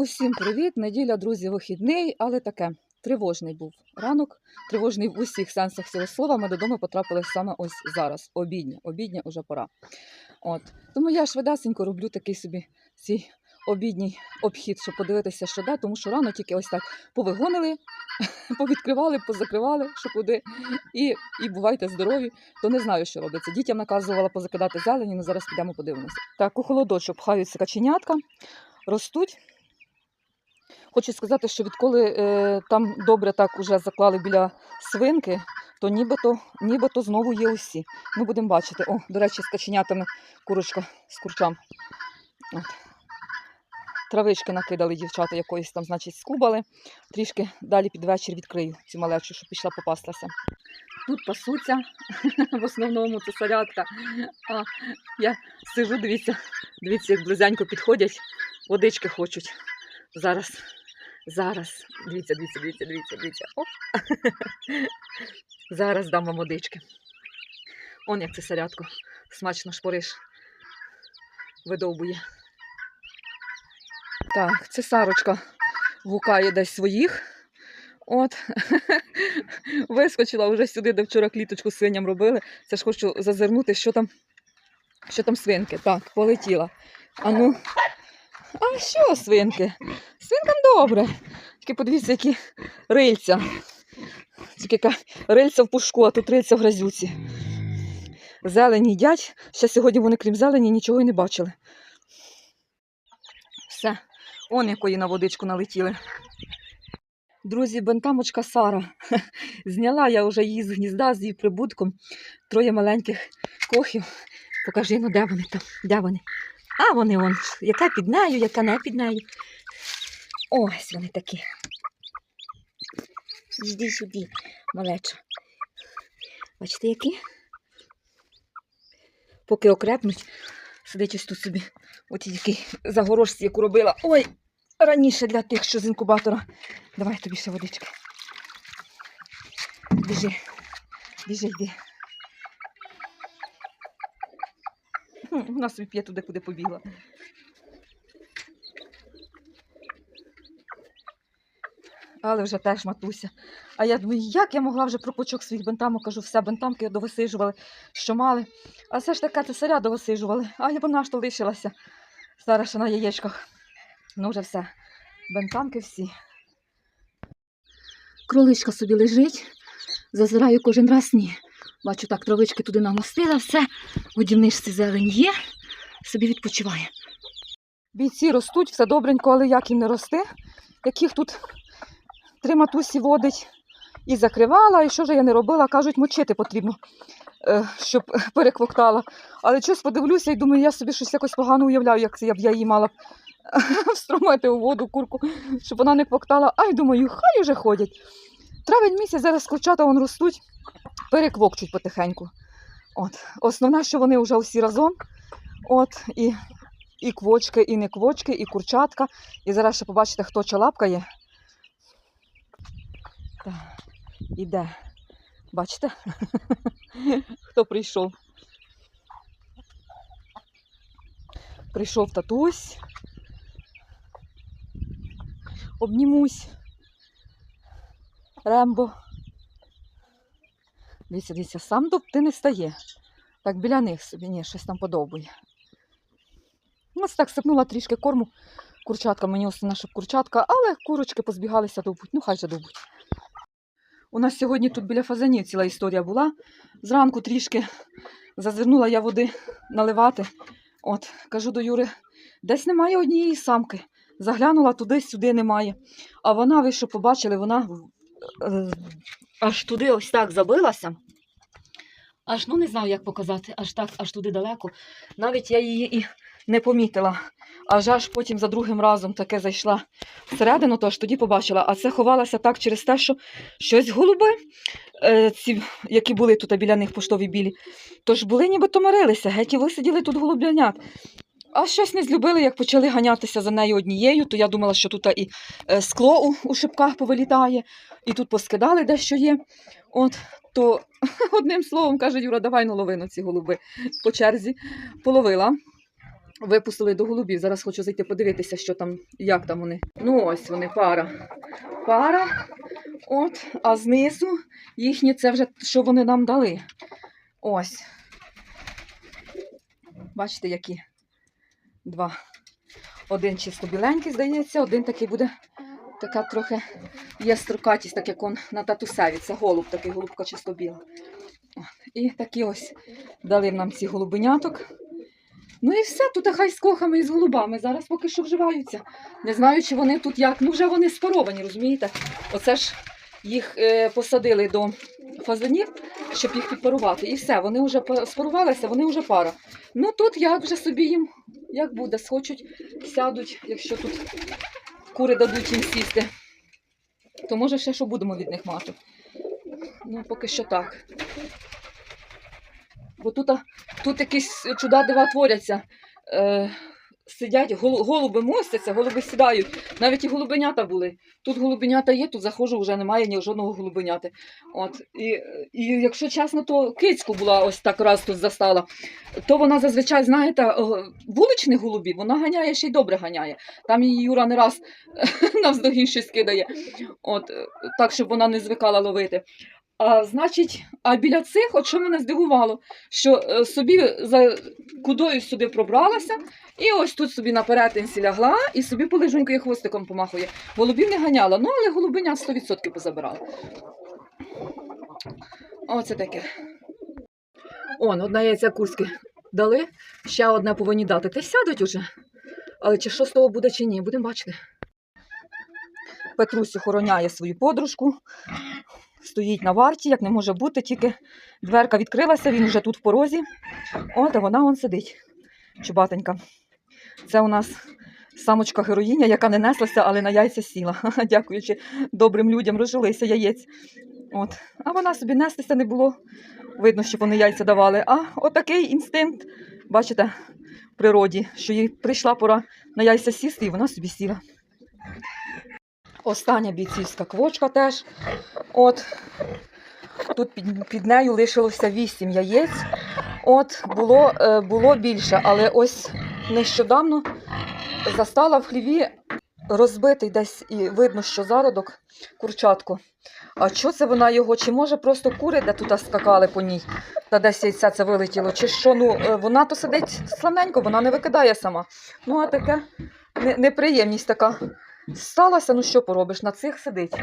Усім привіт! Неділя, друзі, вихідний, але таке тривожний був ранок. Тривожний в усіх сенсах цього слова. Ми додому потрапили саме ось зараз. Обідня, обідня уже пора. От тому я швидесенько роблю такий собі свій обідній обхід, щоб подивитися, що де, тому що рано тільки ось так повигонили, повідкривали, позакривали, що куди, і, і бувайте здорові. То не знаю, що робиться. Дітям наказувала позакидати зелені, ну зараз підемо подивимося. Так, у холодочок пхаються каченятка, ростуть. Хочу сказати, що відколи е, там добре так уже заклали біля свинки, то нібито, нібито знову є усі. Ми будемо бачити. О, до речі, з каченятами курочка з курчам. От. Травички накидали дівчата якоїсь там, значить, скубали. Трішки далі під вечір відкрию цю малечу, щоб пішла попастася. Тут пасуться, в основному це сарятка. А я сижу, дивіться, дивіться, як близенько підходять, водички хочуть. Зараз, зараз. Дивіться, дивіться, дивіться, дивіться, дивіться. Оп. Зараз дам вам водички. Он як це сарятко. Смачно шпориш. Видовбує. Так, це Сарочка гукає десь своїх. От. Вискочила вже сюди, де вчора кліточку свиням робили. Це ж хочу зазирнути, що там, що там свинки. Так, полетіла. А ну. А що свинки? Свинкам добре. Тільки подивіться, які рильця. Тільки рильця в пушку, а тут рильця в грязюці. Зелені їдять. Ще сьогодні вони, крім зелені, нічого й не бачили. Все, он якої на водичку налетіли. Друзі, бентамочка Сара. Зняла я вже її з гнізда, з її прибутком. Троє маленьких кохів. Покажи, ну де вони там, де вони? А вони вон, яка під нею, яка не під нею. Ось вони такі. Йди сюди, малеча. Бачите, які? Поки окрепнуть, сидить ось тут собі. От який загорожці, яку робила. Ой, раніше для тих, що з інкубатора. Давай тобі ще водички. Біжи, біжи, йди. Вона собі п'є туди, куди побігла. Але вже теж матуся. А я думаю, як я могла вже про пучок своїх бентамок, кажу, все, бентамки довисижували, що мали. А все ж таке цесаря довисижували, а вона ж то лишилася. Зараз ще на яєчках. Ну вже все. Бентамки всі. Кроличка собі лежить. Зазираю кожен раз ні. Бачу, так, травички туди намостила, все. У зелень є, собі відпочиває. Бійці ростуть, все добренько, але як їм не рости, яких тут три матусі водить і закривала, і що ж я не робила, кажуть, мочити потрібно, е, щоб переквоктала. Але щось подивлюся і думаю, я собі щось якось погано уявляю, як я б я її мала б встромити у воду курку, щоб вона не квоктала. Ай, думаю, хай уже ходять. Травень місяць зараз курчата вон ростуть, переквокчуть потихеньку. От. Основне, що вони вже всі разом. От, і, і квочки, і не квочки, і курчатка. І зараз ще побачите, хто чалапкає. Так, іде. Бачите? Хто прийшов? Прийшов татусь. Обнімусь. Рембо. Дивіться, дивіться, сам дуб ти не стає. Так біля них собі, ні, щось там подобає. Ось так сипнула трішки корму. Курчатка мені основна, щоб курчатка, але курочки позбігалися довбуть. Ну, хай же довбуть. У нас сьогодні тут біля фазанів ціла історія була. Зранку трішки зазирнула я води наливати. От, кажу до Юри, десь немає однієї самки. Заглянула туди, сюди немає. А вона, ви що побачили, вона аж туди ось так забилася. Аж ну не знаю, як показати, аж так, аж туди далеко. Навіть я її і не помітила. Аж аж потім за другим разом таке зайшла всередину, то аж тоді побачила. А це ховалася так через те, що щось голуби, е, ці, які були тут біля них поштові білі, тож були нібито мирилися, геть і висиділи тут голуб'янят. А щось не злюбили, як почали ганятися за нею однією, то я думала, що тут і е, скло у, у шипках повилітає, і тут поскидали дещо є. От, то одним словом каже Юра, давай ну лови на ці голуби по черзі. Половила. випустили до голубів. Зараз хочу зайти подивитися, що там, як там вони. Ну, ось вони, пара. Пара. От, а знизу їхні це вже що вони нам дали. Ось. Бачите, які два. Один чисто біленький, здається, один такий буде така трохи є так як он на татусеві. Це голуб, такий голубка чисто біла. І такі ось дали нам ці голубеняток. Ну і все, тут хай з кохами і з голубами. Зараз поки що вживаються. Не знаю, чи вони тут як. Ну, вже вони спаровані, розумієте? Оце ж їх е, посадили до фазанів, щоб їх підпарувати. І все, вони вже па- спарувалися, вони вже пара. Ну тут як вже собі їм, як буде, схочуть, сядуть, якщо тут кури дадуть їм сісти. То може ще що будемо від них мати. Ну, поки що так. Бо тут, тут якісь чуда дива творяться. Е, сидять, гол- голуби мостяться, голуби сідають. Навіть і голубенята були. Тут голубенята є, тут заходжу, вже немає ні жодного голубеняти. От. І, і якщо чесно, то кицьку була ось так раз тут застала. То вона зазвичай, знаєте, е, вуличних голубів, вона ганяє ще й добре ганяє. Там її Юра не раз навздогін щось кидає. От, так, щоб вона не звикала ловити. А значить, а біля цих, от що мене здивувало, що е, собі за кудою сюди пробралася, і ось тут собі на перетинці лягла і собі полежунькою хвостиком помахує. Голубів не ганяла, ну але голубиня 100% позабирала. Оце таке. Он, одна яйця курське дали, ще одне повинні дати. Та сядуть уже. Але чи що з того буде, чи ні, будемо бачити. Петрусь охороняє свою подружку, стоїть на варті, як не може бути, тільки дверка відкрилася, він вже тут в порозі. От, а вона он сидить, чубатенька. Це у нас самочка героїня, яка не неслася, але на яйця сіла. Дякуючи добрим людям, розжилися яєць. От. А вона собі нестися не було. Видно, що вони яйця давали. А отакий інстинкт, бачите, в природі, що їй прийшла пора на яйця сісти, і вона собі сіла. Остання бійцівська квочка теж. От. Тут під, під нею лишилося 8 яєць. От, було, е, було більше, але ось нещодавно застала в хліві розбитий десь і видно, що зародок курчатку. А що це вона його? Чи може просто кури, де тут скакали по ній, та десь яйця це вилетіло? Чи що? Ну, е, вона то сидить славненько, вона не викидає сама. Ну, а таке не- неприємність така сталася, ну що поробиш, на цих сидить.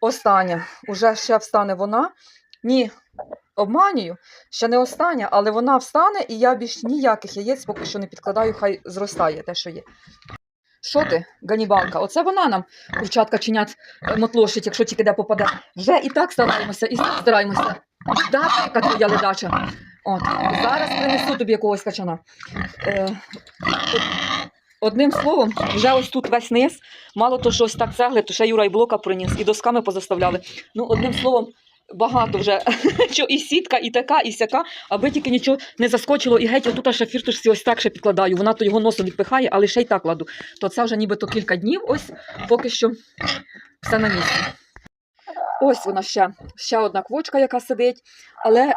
Остання, уже ще встане вона. Ні, обманюю, ще не остання, але вона встане, і я більш ніяких яєць поки що не підкладаю, хай зростає те, що є. Що ти, ганібанка? Оце вона нам курчатка чинять е, мотлошить, якщо тільки де попаде. Вже і так стараємося, і так стараємося. Да, яка твоя ледача. От, зараз принесу тобі якогось качана. Е, одним словом, вже ось тут весь низ, мало то що ось так цегли, то ще Юра і блока приніс, і досками позаставляли. Ну, одним словом, багато вже що і сітка, і така, і сяка, аби тільки нічого не заскочило, і геть отут ще фіртушці ось так ще підкладаю. Вона то його носом відпихає, але ще й так кладу. То це вже нібито кілька днів, ось поки що все на місці. Ось вона ще, ще одна квочка, яка сидить. Але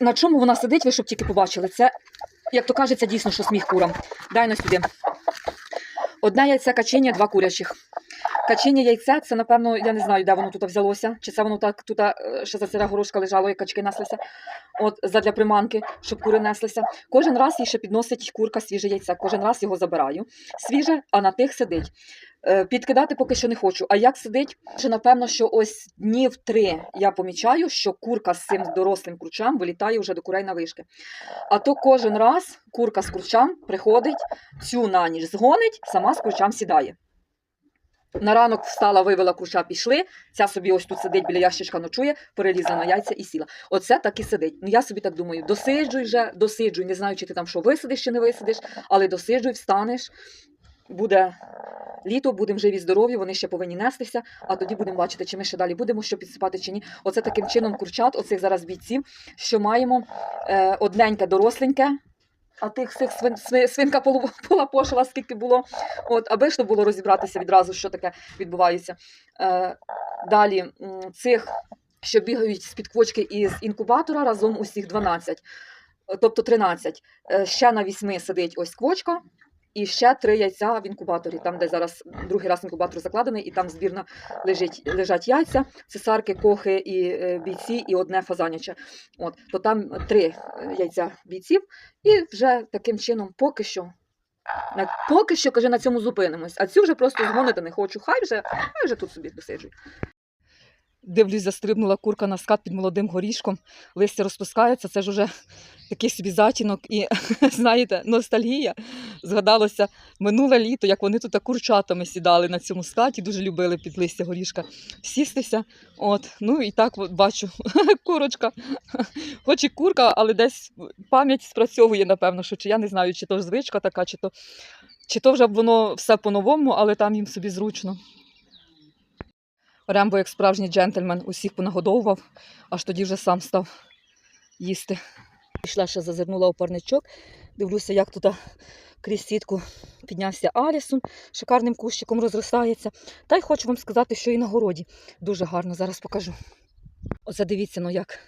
на чому вона сидить, ви щоб тільки побачили, це, як то кажеться, дійсно, що сміх курам. Дай на сюди. Одне яйця качення, два курячих. Качення яйця, це, напевно, я не знаю, де воно тут взялося. Чи це воно так тут ще за ця горошка лежало, і качки неслися. От задля приманки, щоб кури неслися. Кожен раз їй ще підносить курка свіже яйце. Кожен раз його забираю. Свіже, а на тих сидить. Е, Підкидати поки що не хочу. А як сидить? Що напевно, що ось днів три я помічаю, що курка з цим дорослим курчам вилітає вже до курей на вишки. А то кожен раз курка з курчам приходить, цю на ніч згонить, сама з курчам сідає. На ранок встала, вивела курча, пішли. Ця собі ось тут сидить біля ящичка, ночує, перелізла на яйця і сіла. Оце так і сидить. Ну я собі так думаю, досиджуй вже, досиджуй. Не знаю, чи ти там що висидиш, чи не висидиш, але досиджуй, встанеш. Буде літо, будемо живі, здорові, вони ще повинні нестися, а тоді будемо бачити, чи ми ще далі будемо що підсипати, чи ні. Оце таким чином курчат, оцих зараз бійців, що маємо е, одненьке доросленьке. А тих цих свин, сви- свинка полапошила, скільки було. От, аби ж було розібратися відразу, що таке відбувається. Е, далі цих, що бігають з-під квочки із інкубатора, разом усіх 12. тобто 13. Е, Ще на 8 сидить ось квочка, і ще три яйця в інкубаторі, там, де зараз другий раз інкубатор закладений, і там збірна лежить, лежать яйця, цесарки, кохи і е, бійці, і одне фазаняче. От, то там три е, яйця бійців, і вже таким чином поки що. Поки що, каже, на цьому зупинимось. А цю вже просто згонити не хочу. Хай вже, хай вже тут собі досиджуй. Дивлюсь, застрибнула курка на скат під молодим горішком, листя розпускається, це ж уже такий собі затінок і, знаєте, ностальгія. Згадалося минуле літо, як вони тут курчатами сідали на цьому скаті, дуже любили під листя горішка сістися. От, ну і так от бачу, курочка, хоч і курка, але десь пам'ять спрацьовує, напевно, що чи я не знаю, чи то звичка така, чи то, чи то вже воно все по-новому, але там їм собі зручно. Рембо, як справжній джентльмен, усіх понагодовував, аж тоді вже сам став їсти. Пішла ще зазирнула у парничок, дивлюся, як тут крізь сітку піднявся Алісон, шикарним кущиком розростається. Та й хочу вам сказати, що і на городі дуже гарно, зараз покажу. Оце дивіться, ну як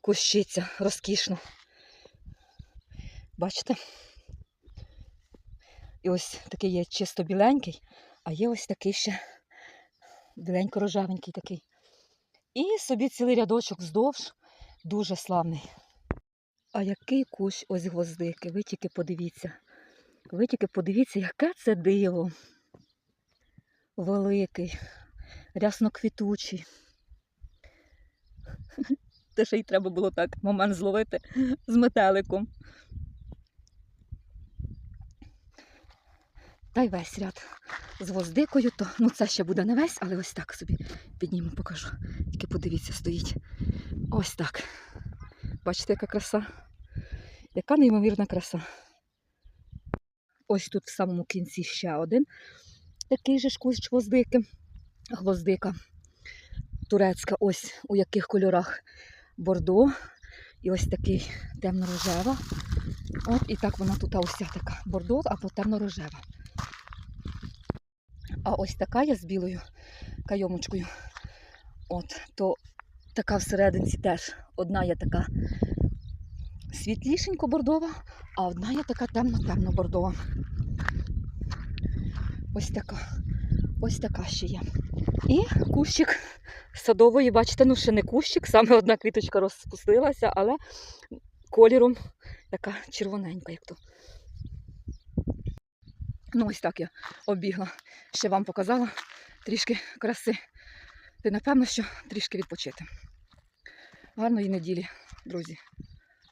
кущиться, розкішно. Бачите? І ось такий є чисто біленький, а є ось такий ще біленько-рожевенький такий. І собі цілий рядочок вздовж, дуже славний. А який кущ ось гвоздики, ви тільки подивіться. Ви тільки подивіться, яке це диво. Великий, рясноквітучий. Те ще й треба було так момент зловити з метеликом. Та й весь ряд з гвоздикою, то ну це ще буде не весь, але ось так собі підніму, покажу. Тільки подивіться, стоїть. Ось так. Бачите, яка краса? Яка неймовірна краса. Ось тут в самому кінці ще один такий же ж кущ гвоздики. Гвоздика турецька, ось у яких кольорах бордо. І ось такий темно-рожева. От і так вона тут уся така бордо або темно-рожева. А ось така є з білою кайомочкою. От, то така всерединці теж. Одна є така світлішенько бордова, а одна є така темно-темно бордова. Ось така. Ось така ще є. І кущик садової, бачите, ну ще не кущик, саме одна квіточка розпустилася, але кольором така червоненька, як то. Ну, ось так я обігла. Ще вам показала трішки краси. Ти напевно, що трішки відпочити. Гарної неділі, друзі.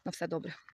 На все добре.